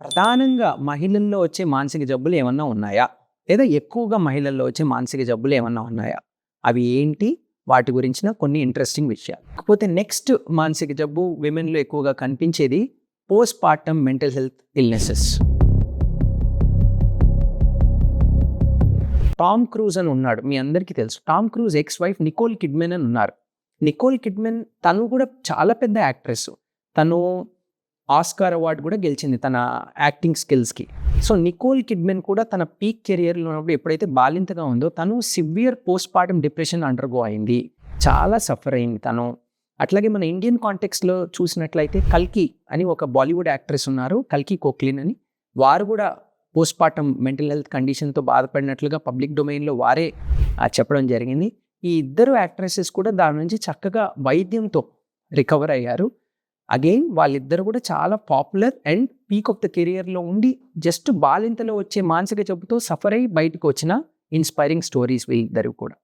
ప్రధానంగా మహిళల్లో వచ్చే మానసిక జబ్బులు ఏమన్నా ఉన్నాయా? లేదా ఎక్కువగా మహిళల్లో వచ్చే మానసిక జబ్బులు ఏమన్నా ఉన్నాయా? అవి ఏంటి? వాటి గురించిన కొన్ని ఇంట్రెస్టింగ్ విషయాలు. కాకపోతే నెక్స్ట్ మానసిక జబ్బు విమెన్లో ఎక్కువగా కనిపించేది post partum mental health illnesses Tom Cruise అని ఉన్నాడు. మీ అందరికీ తెలుసు. Tom Cruise ex wife Nicole Kidman అని ఉన్నారు. నికోల్ కిడ్మెన్ తను కూడా చాలా పెద్ద యాక్ట్రెస్ తను ఆస్కార్ అవార్డు కూడా గెలిచింది తన యాక్టింగ్ స్కిల్స్కి. సో నికోల్ కిడ్మెన్ కూడా తన పీక్ కెరియర్లో ఉన్నప్పుడు ఎప్పుడైతే బాలింతగా ఉందో తను severe post partum depression undergo అయింది. చాలా సఫర్ అయింది తను. అట్లాగే మన ఇండియన్ కాంటెక్స్లో చూసినట్లయితే కల్కి అని ఒక బాలీవుడ్ యాక్ట్రెస్ ఉన్నారు కల్కి కోక్లిన్ అని. వారు కూడా పోస్ట్ పార్టమ్ మెంటల్ హెల్త్ కండిషన్తో బాధపడినట్లుగా పబ్లిక్ డొమైన్లో వారే చెప్పడం జరిగింది. ఈ ఇద్దరు యాక్ట్రెసెస్ కూడా దాని నుంచి చక్కగా వైద్యంతో రికవర్ అయ్యారు. అగైన్ వాళ్ళిద్దరు కూడా చాలా popular and peak of the కెరియర్లో ఉండి జస్ట్ బాలింతలో వచ్చే మానసిక జబ్బుతో సఫర్ అయ్యి బయటకు వచ్చిన ఇన్స్పైరింగ్ స్టోరీస్ వీళ్ళిద్దరు కూడా.